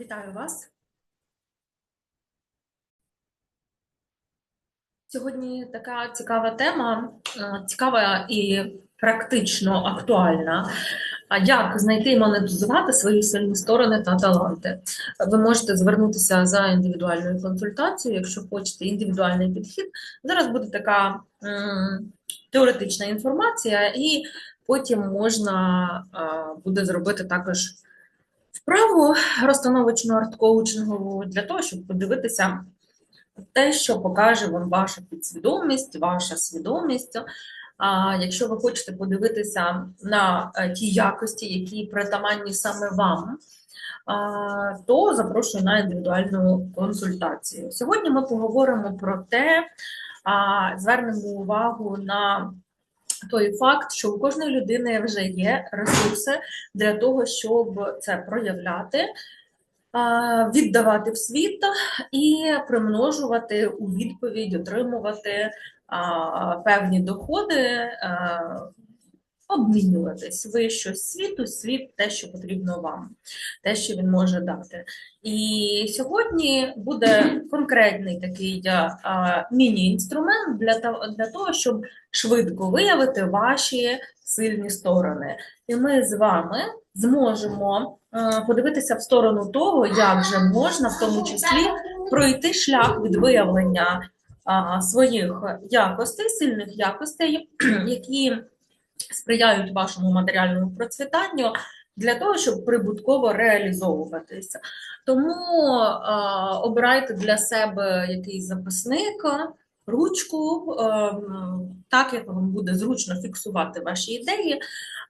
Вітаю вас. Сьогодні така цікава тема, е, цікава і практично актуальна. А Як знайти і монетизувати свої сильні сторони та таланти? Ви можете звернутися за індивідуальною консультацією, якщо хочете індивідуальний підхід. Зараз буде така м, теоретична інформація, і потім можна е, буде зробити також вправу розстановочну арт-коучингову для того, щоб подивитися те, що покаже вам ваша підсвідомість, ваша свідомість. А якщо ви хочете подивитися на е, ті якості, які притаманні саме вам, то запрошую на індивідуальну консультацію. Сьогодні ми поговоримо про те, звернемо увагу на той факт, що у кожної людини вже є ресурси для того, щоб це проявляти, віддавати в світ і примножувати у відповідь, отримувати певні доходи, обмінюватись. Ви щось світу, світ те, що потрібно вам, те, що він може дати. І сьогодні буде конкретний такий міні-інструмент для, для того, щоб швидко виявити ваші сильні сторони. І ми з вами зможемо подивитися в сторону того, як же можна в тому числі пройти шлях від виявлення своїх якостей, сильних якостей, які сприяють вашому матеріальному процвітанню. Для того, щоб прибутково реалізовуватися. Тому а, обирайте для себе якийсь записник, ручку, ем, так як вам буде зручно фіксувати ваші ідеї,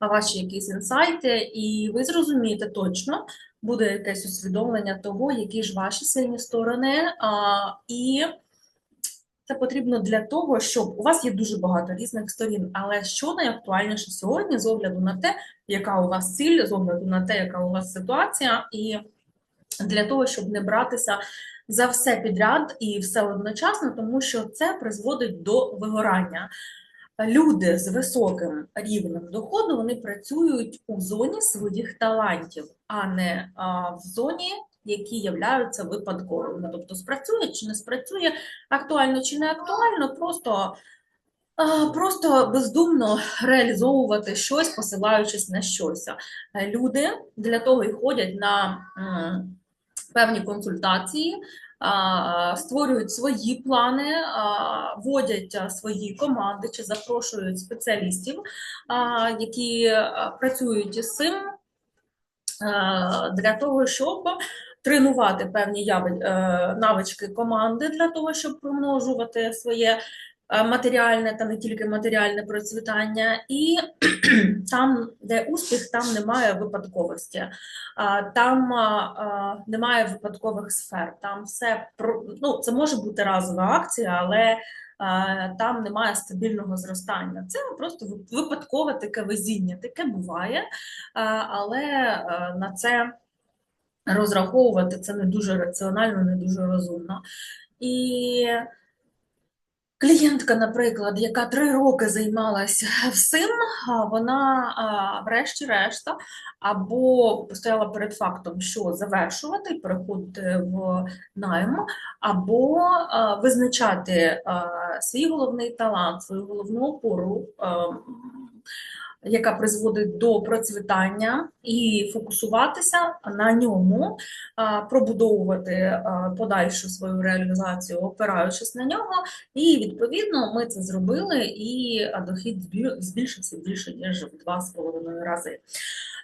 ваші якісь інсайти, і ви зрозумієте точно, буде якесь усвідомлення того, які ж ваші сильні сторони, а, і це потрібно для того, щоб у вас є дуже багато різних сторін, але що найактуальніше сьогодні з огляду на те, яка у вас ціль, з огляду на те, яка у вас ситуація, і для того, щоб не братися за все підряд і все одночасно, тому що це призводить до вигорання. Люди з високим рівнем доходу вони працюють у зоні своїх талантів, а не в зоні, які являються випадковими. Тобто спрацює чи не спрацює, актуально чи не актуально, просто, просто бездумно реалізовувати щось, посилаючись на щось. Люди для того і ходять на певні консультації, створюють свої плани, а, вводять свої команди чи запрошують спеціалістів, які працюють із цим для того, щоб тренувати певні е, навички команди для того, щоб примножувати своє е, матеріальне та не тільки матеріальне процвітання, і там, де успіх, там немає випадковості. Там немає випадкових сфер. Там все ну, це може бути разова акція, але там немає стабільного зростання. Це просто випадкове таке везіння, таке буває, але на це розраховувати це не дуже раціонально, не дуже розумно. І Клієнтка, наприклад, яка три роки займалася всім, вона врешті-решта або стояла перед фактом, що завершувати, переходити в найм, або визначати свій головний талант, свою головну опору, а, м, яка призводить до процвітання, і фокусуватися на ньому, пробудовувати подальшу свою реалізацію, опираючись на нього. І відповідно ми це зробили, і дохід збільшився більше ніж в два з половиною рази.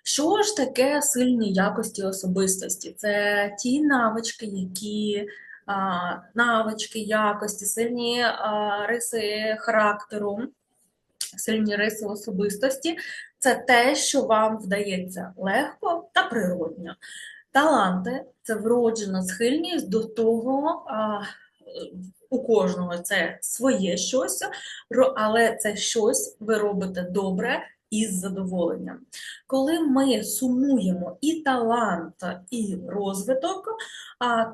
Що ж таке сильні якості особистості? Це ті навички, які навички, якості, сильні риси характеру, сильні риси особистості. Це те, що вам вдається легко та природньо. Таланти це вроджена схильність до того, а, у кожного це своє щось, але це щось ви робите добре і з задоволенням. Коли ми сумуємо і талант, і розвиток,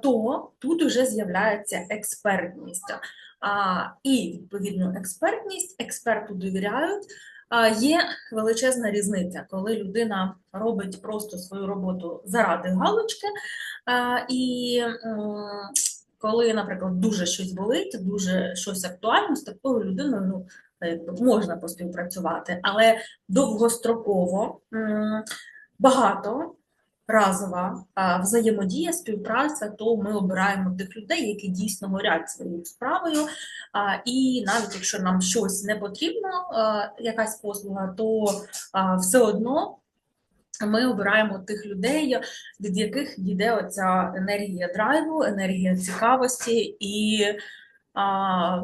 то тут вже з'являється експертність. А, і відповідно експертність, експерту довіряють, Є величезна різниця, коли людина робить просто свою роботу заради галочки, і коли, наприклад, дуже щось болить, дуже щось актуально, з такою людиною ну, можна поспівпрацювати, але довгостроково багато. Разова взаємодія, співпраця, то ми обираємо тих людей, які дійсно горять своєю справою. І навіть якщо нам щось не потрібно, якась послуга, то все одно ми обираємо тих людей, від яких йде оця енергія драйву, енергія цікавості, і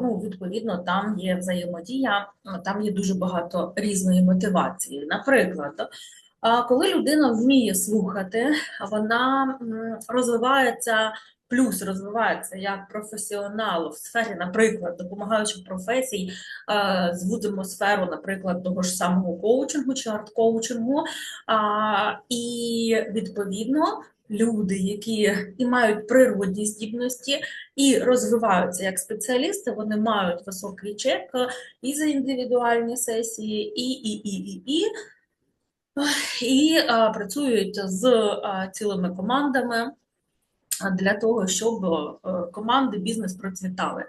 ну, відповідно там є взаємодія, там є дуже багато різної мотивації. Наприклад, коли людина вміє слухати, вона розвивається. Плюс розвивається як професіонал в сфері, наприклад, допомагаючих професій, зводимо сферу, наприклад, того ж самого коучингу чи арт-коучингу. І відповідно люди, які і мають природні здібності, і розвиваються як спеціалісти, вони мають високий чек і за індивідуальні сесії, і, і, і, і, і. І а, працюють з а, цілими командами для того, щоб команди бізнес процвітали.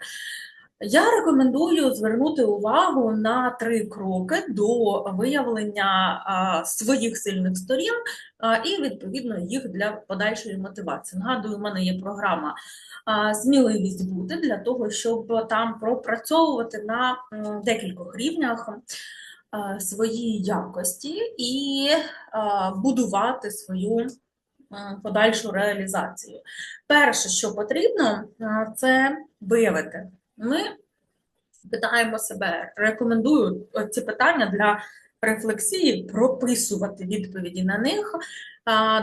Я рекомендую звернути увагу на три кроки до виявлення а, своїх сильних сторін а, і, відповідно, їх для подальшої мотивації. Нагадую, у мене є програма а, Сміливість бути для того, щоб там пропрацьовувати на м, декількох рівнях свої якості і будувати свою подальшу реалізацію. Перше, що потрібно, це виявити. Ми питаємо себе, рекомендую ці питання для рефлексії, прописувати відповіді на них,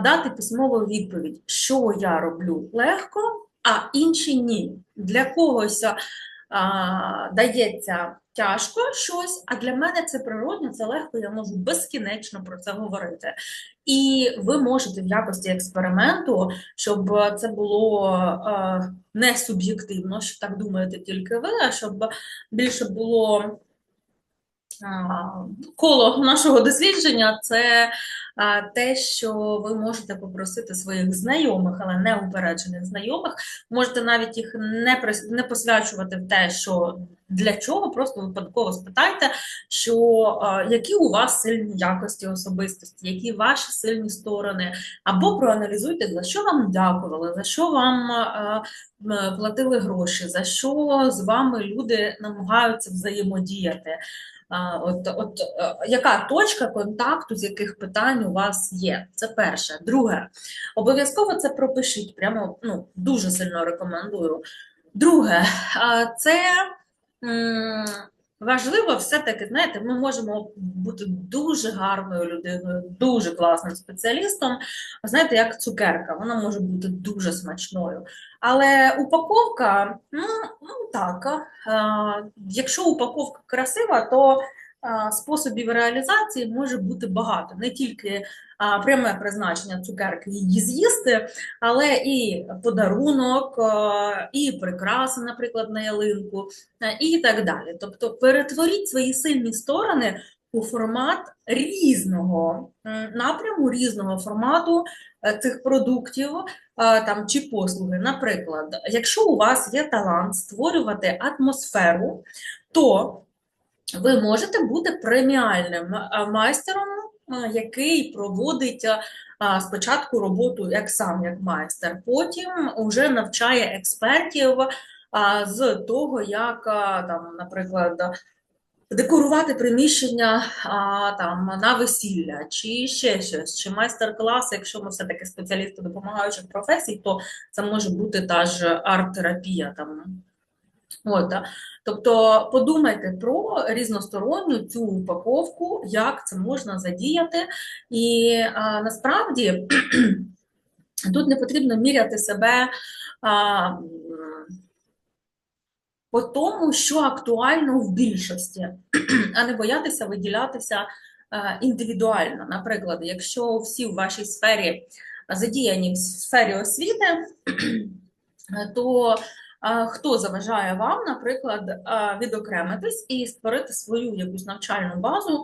дати письмову відповідь, що я роблю легко, а інші ні. Для когось дається тяжко щось, а для мене це природно, це легко, я можу безкінечно про це говорити. І ви можете в якості експерименту, щоб це було е, не суб'єктивно, що так думаєте тільки ви, а щоб більше було коло нашого дослідження, це те, що ви можете попросити своїх знайомих, але не упереджених знайомих, можете навіть їх не, не посвячувати в те, що для чого, просто випадково спитайте, що які у вас сильні якості особистості, які ваші сильні сторони, або проаналізуйте, за що вам дякували, за що вам платили гроші, за що з вами люди намагаються взаємодіяти. От, от е, яка точка контакту, з яких питань у вас є? Це перше. Друге, обов'язково це пропишіть. Прямо ну, дуже сильно рекомендую. Друге, це важливо все-таки, знаєте, ми можемо бути дуже гарною людиною, дуже класним спеціалістом. Знаєте, як цукерка, вона може бути дуже смачною. Але упаковка, ну, ну так, а, якщо упаковка красива, то способів реалізації може бути багато. Не тільки пряме призначення цукерки її з'їсти, але і подарунок, і прикраси, наприклад, на ялинку, і так далі. Тобто перетворіть свої сильні сторони у формат різного напряму, різного формату е, цих продуктів там, чи послуги. Наприклад, якщо у вас є талант створювати атмосферу, то ви можете бути преміальним е, майстером, е, який проводить е, спочатку роботу як сам як майстер, потім вже навчає експертів з того, як там, наприклад, декорувати приміщення там на весілля, чи ще щось, чи майстер-клас, якщо ми все-таки спеціалісти допомагаючих професій, то це може бути та ж арт-терапія там. От, а. тобто подумайте про різносторонню цю упаковку, як це можна задіяти, і а, насправді тут не потрібно міряти себе а, по тому, що актуально в більшості, а не боятися виділятися індивідуально. Наприклад, якщо всі в вашій сфері задіяні в сфері освіти, то хто заважає вам, наприклад, відокремитись і створити свою якусь навчальну базу,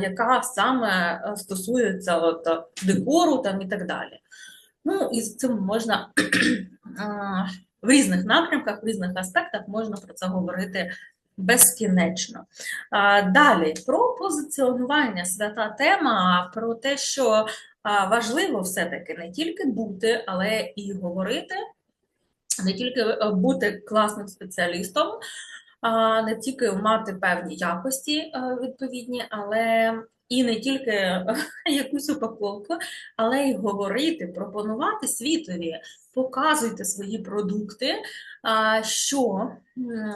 яка саме е, стосується от, е, декору там, і так далі. Ну, і з цим можна в різних напрямках, в різних аспектах можна про це говорити безкінечно. Далі про позиціонування свята тема, про те, що важливо все-таки не тільки бути, але і говорити, не тільки е, бути класним спеціалістом, не тільки мати певні якості е, відповідні, але і не тільки якусь упаковку, але й говорити, пропонувати світові, показуйте свої продукти. Що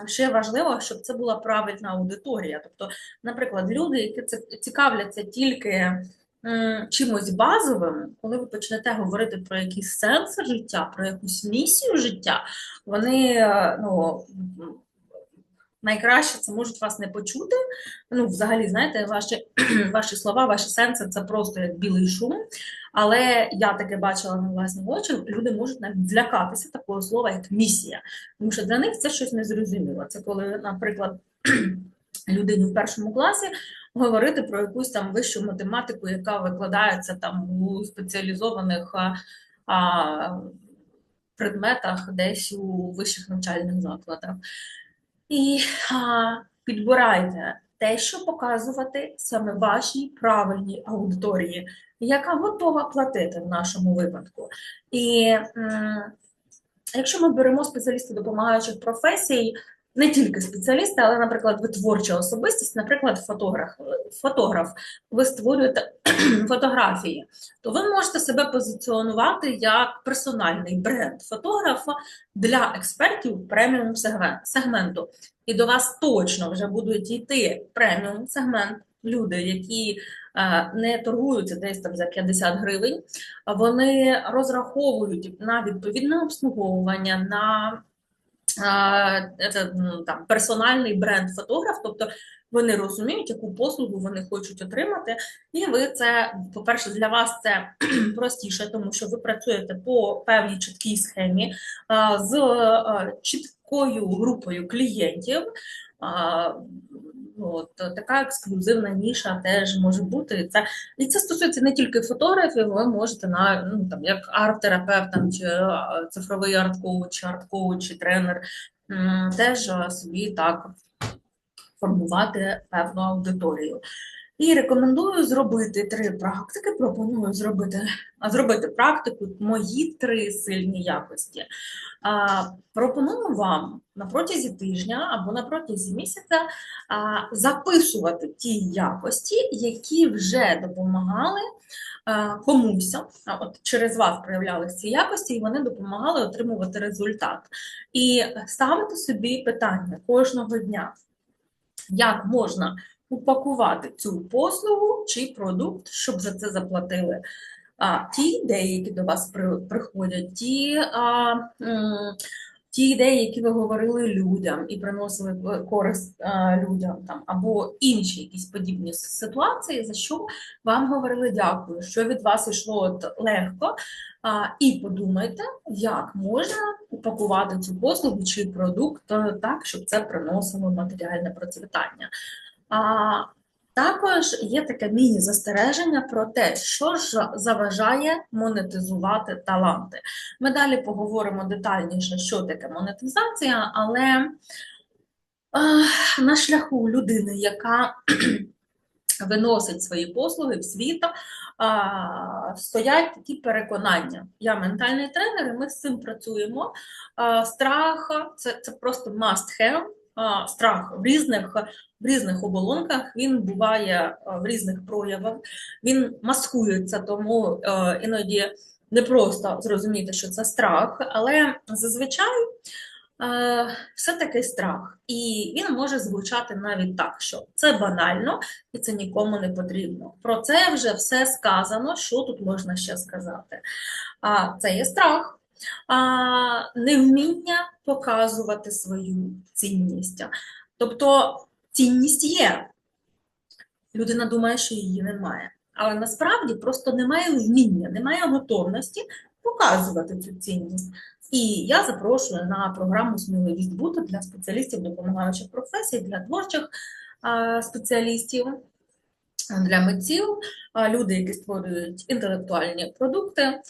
ще важливо, щоб це була правильна аудиторія. Тобто, наприклад, люди, які це цікавляться тільки чимось базовим, коли ви почнете говорити про якийсь сенс життя, про якусь місію життя, вони е, ну, найкраще це можуть вас не почути. Ну, взагалі, знаєте, ваші, ваші слова, ваші сенси це просто як білий шум. Але я таке бачила на власні очі, люди можуть навіть злякатися такого слова, як місія. Тому що для них це щось незрозуміло. Це коли, наприклад, людині в першому класі говорити про якусь там вищу математику, яка викладається там у спеціалізованих а, предметах десь у вищих навчальних закладах. І а, підбирайте те, що показувати саме вашій правильній аудиторії, яка готова платити в нашому випадку. І м, якщо ми беремо спеціалістів допомагаючих професій, не тільки спеціалісти, але, наприклад, ви творча особистість, наприклад, фотограф, фотограф, ви створюєте фотографії, то ви можете себе позиціонувати як персональний бренд фотографа для експертів преміум сегменту. І до вас точно вже будуть йти преміум сегмент. Люди, які е, не торгуються десь там за 50 гривень, вони розраховують на відповідне обслуговування, на це, ну, там, персональний бренд фотограф, тобто вони розуміють, яку послугу вони хочуть отримати, і ви це, по-перше, для вас це простіше, тому що ви працюєте по певній чіткій схемі з чіткою групою клієнтів. От, Така ексклюзивна ніша теж може бути. Це, І це стосується не тільки фотографів, ви можете на ну, там, як арт-терапевт чи цифровий арт-коуч, арт-коуч, чи тренер, теж собі так формувати певну аудиторію. І рекомендую зробити три практики. Пропоную зробити зробити практику мої три сильні якості. А, Пропоную вам на протязі тижня або на протязі місяця а, записувати ті якості, які вже допомагали а, комусь. А от через вас проявлялися ці якості, і вони допомагали отримувати результат. І ставити собі питання кожного дня, як можна упакувати цю послугу чи продукт, щоб за це заплатили. А, Ті ідеї, які до вас приходять, ті а, ті ідеї, які ви говорили людям і приносили користь а, людям, там, або інші якісь подібні ситуації, за що вам говорили дякую, що від вас йшло от легко. А, І подумайте, як можна упакувати цю послугу чи продукт е, так, щоб це приносило матеріальне процвітання. А, Також є таке міні-застереження про те, що ж заважає монетизувати таланти. Ми далі поговоримо детальніше, що таке монетизація, але а, на шляху людини, яка виносить свої послуги в світ, а, стоять такі переконання. Я ментальний тренер, і ми з цим працюємо. А, страх це, це просто must have страх в різних в різних оболонках, він буває в різних проявах, він маскується, тому е, іноді не просто зрозуміти, що це страх, але зазвичай е, все-таки страх. І він може звучати навіть так, що це банально і це нікому не потрібно. Про це вже все сказано, що тут можна ще сказати. А це є страх а, невміння показувати свою цінність. Тобто цінність є. Людина думає, що її немає. Але насправді просто немає вміння, немає готовності показувати цю цінність. І я запрошую на програму Сміливість бути для спеціалістів допомагаючих професій, для творчих спеціалістів, для митців, люди, які створюють інтелектуальні продукти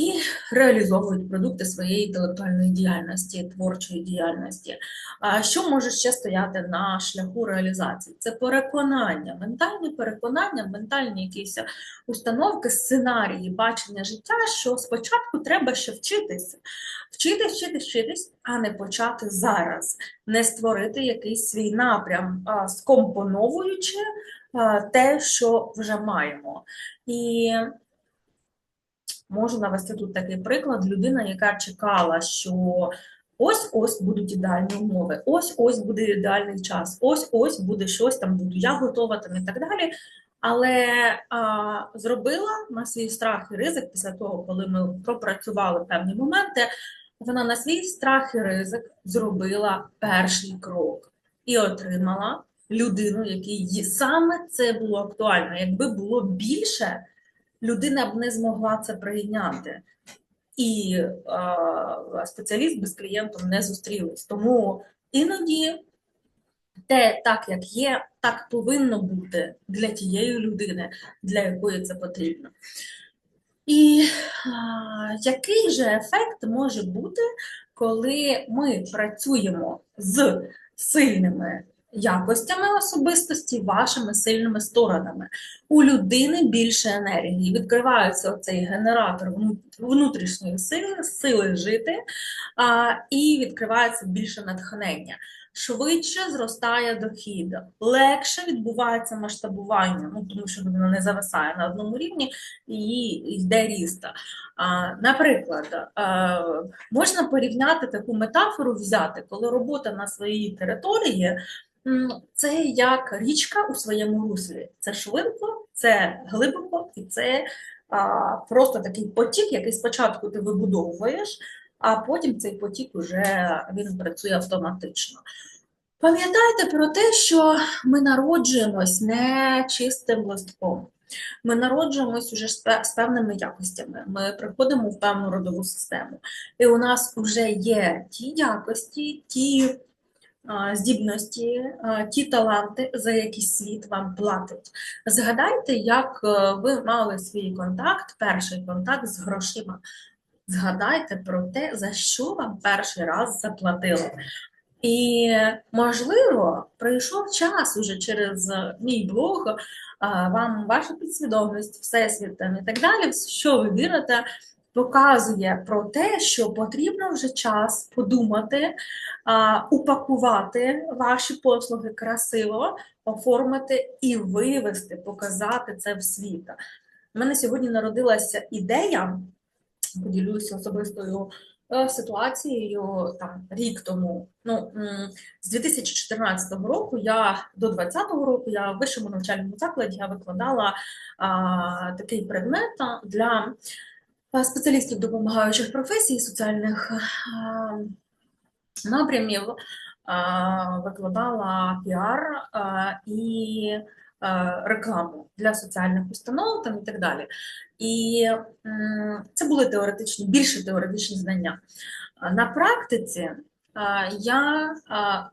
і реалізовують продукти своєї інтелектуальної діяльності, творчої діяльності. А що може ще стояти на шляху реалізації? Це переконання, ментальні переконання, ментальні якісь установки, сценарії, бачення життя, що спочатку треба ще вчитися, вчитись, вчитись, вчитись, а не почати зараз, не створити якийсь свій напрям, скомпоновуючи те, що вже маємо. І Можу навести тут такий приклад: людина, яка чекала, що ось-ось будуть ідеальні умови, ось-ось буде ідеальний час, ось-ось буде щось там, буду я готова там і так далі. Але а, зробила на свій страх і ризик після того, коли ми пропрацювали певні моменти, вона на свій страх і ризик зробила перший крок і отримала людину, якій саме це було актуально. Якби було більше людина б не змогла це прийняти. І е, спеціаліст без клієнтом не зустрілись. Тому іноді те, так як є, так повинно бути для тієї людини, для якої це потрібно. І а, який же ефект може бути, коли ми працюємо з сильними якостями особистості, вашими сильними сторонами. У людини більше енергії. Відкривається цей генератор внутрішньої сили, сили жити, а, і відкривається більше натхнення. Швидше зростає дохід, легше відбувається масштабування, ну тому що людина не зависає на одному рівні і йде ріст. Наприклад, можна порівняти таку метафору взяти, коли робота на своїй території це як річка у своєму руслі. Це швидко, це глибоко і це а, просто такий потік, який спочатку ти вибудовуєш, а потім цей потік вже він працює автоматично. Пам'ятайте про те, що ми народжуємось не чистим листком. Ми народжуємось уже з певними якостями. Ми приходимо в певну родову систему. І у нас вже є ті якості, ті здібності, ті таланти, за які світ вам платить. Згадайте, як е, ви мали свій контакт, перший контакт з грошима. Згадайте про те, за що вам перший раз заплатили. І, можливо, прийшов час уже через мій блог, вам ваша підсвідомість, всесвіт і так далі, що ви вірите, показує про те, що потрібно вже час подумати, упакувати ваші послуги красиво, оформити і вивести, показати це в світ. У мене сьогодні народилася ідея, поділюся особистою е, ситуацією там рік тому. Ну, З 2014 року я до 2020 року я в вищому навчальному закладі я викладала а, такий предмет для спеціалістів допомагаючих професій, соціальних напрямів, викладала піар і рекламу для соціальних установ там і так далі. І це були теоретичні, більше теоретичні знання. На практиці я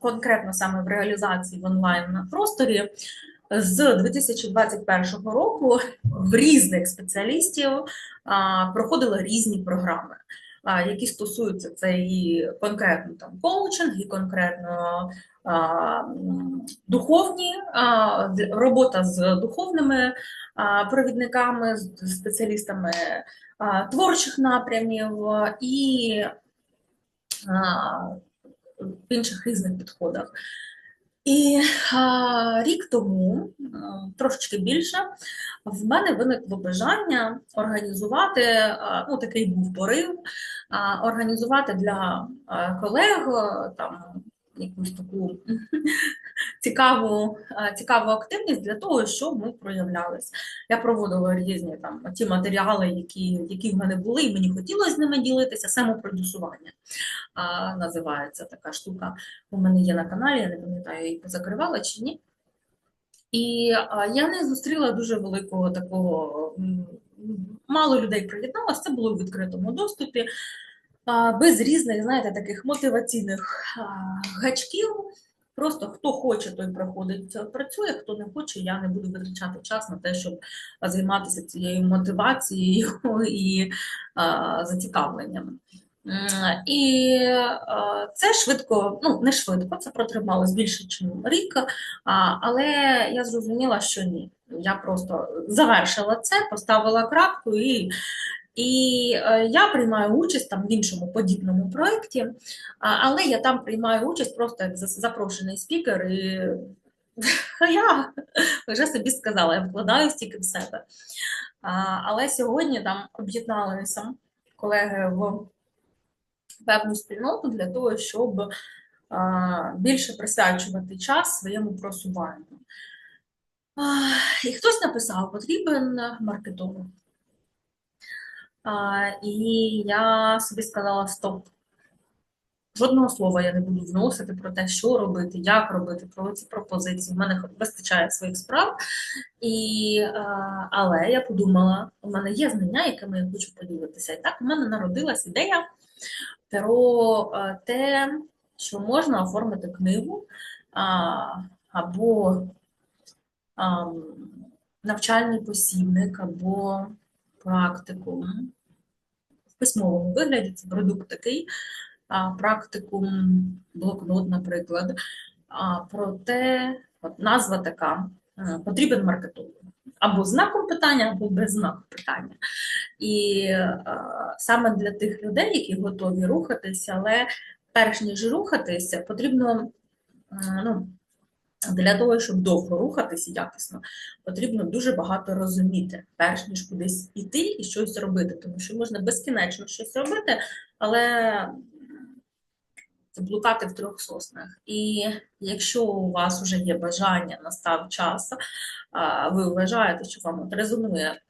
конкретно саме в реалізації в онлайн просторі з 2021 року в різних спеціалістів проходили різні програми, які стосуються це і конкретно там коучинг, і конкретно духовні робота з духовними провідниками, з спеціалістами творчих напрямів і в інших різних підходах. І а, рік тому, трошечки більше, в мене виникло бажання організувати, а, ну такий був порив, а, організувати для а, колег там якусь таку цікаву цікаву активність для того, щоб ми проявлялись. Я проводила різні там ті матеріали, які які в мене були, і мені хотілося з ними ділитися. Самопродюсування а, називається така штука. У мене є на каналі, я не пам'ятаю, її позакривала чи ні. І а, я не зустріла дуже великого такого, мало людей приєдналося, це було в відкритому доступі. Без різних, знаєте, таких мотиваційних гачків. Просто хто хоче, той приходить, е, працює, хто не хоче, я не буду витрачати час на те, щоб займатися цією мотивацією і зацікавленням. І це швидко, ну не швидко, це протрималось більше, ніж рік, але я зрозуміла, що ні. Я просто завершила це, поставила крапку, і, і е, я приймаю участь там в іншому подібному проєкті, але я там приймаю участь просто як запрошений спікер, і я вже собі сказала, я вкладаю стільки в себе. Але сьогодні там об'єдналися колеги в певну спільноту для того, щоб більше присвячувати час своєму просуванню. І хтось написав, потрібен маркетолог. І я собі сказала: стоп. Жодного слова я не буду вносити про те, що робити, як робити, про ці пропозиції. У мене вистачає своїх справ. І, але я подумала, у мене є знання, якими я хочу поділитися. І так у мене народилась ідея про те, що можна оформити книгу або навчальний посібник, або практикум. Письмовому вигляді це продукт такий, практикум, блокнот, наприклад. А, про от назва така, е, потрібен маркетолог. Або знаком питання, або без знаку питання. І е, саме для тих людей, які готові рухатися, але перш ніж рухатися, потрібно е, ну, для того, щоб довго рухатися якісно, потрібно дуже багато розуміти, перш ніж кудись іти і щось робити, тому що можна безкінечно щось робити, але блукати в трьох соснах. І якщо у вас вже є бажання, настав час, ви вважаєте, що вам от резонує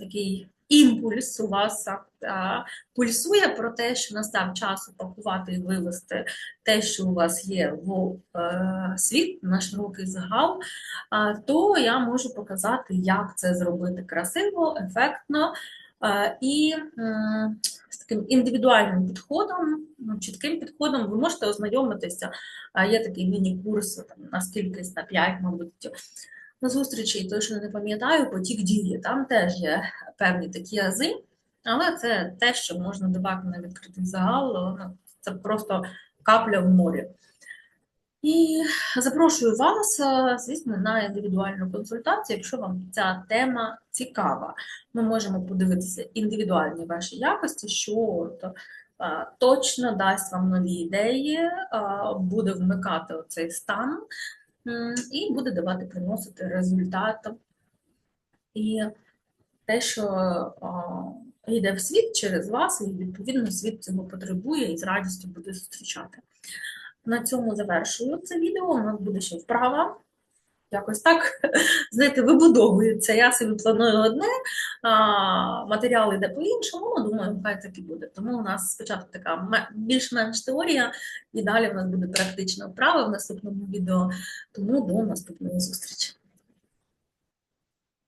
такий імпульс у вас а, пульсує про те, що настав час упакувати і вивести те, що у вас є в е, світ, на широкий загал, а, то я можу показати, як це зробити красиво, ефектно. е, І м, з таким індивідуальним підходом, ну, чітким підходом, ви можете ознайомитися. А, Є такий міні-курс там, на скільки на 5, мабуть, на зустрічі, точно не пам'ятаю, потік дії. Там теж є певні такі ази, але це те, що можна давати на відкритий загал, ну, це просто капля в морі. І запрошую вас, е, звісно, на індивідуальну консультацію, якщо вам ця тема цікава. Ми можемо подивитися індивідуальні ваші якості, що от, е, точно дасть вам нові ідеї, е, буде вмикати цей стан і буде давати приносити результат. І те, що йде в світ через вас, і відповідно світ цього потребує і з радістю буде зустрічати. На цьому завершую це відео. У нас буде ще вправа. Якось так, знаєте, вибудовується. Я собі планую одне, а матеріал йде по-іншому, ну, думаю, хай так і буде. Тому у нас спочатку така більш-менш теорія, і далі в нас буде практична вправа в наступному відео. Тому до наступної зустрічі.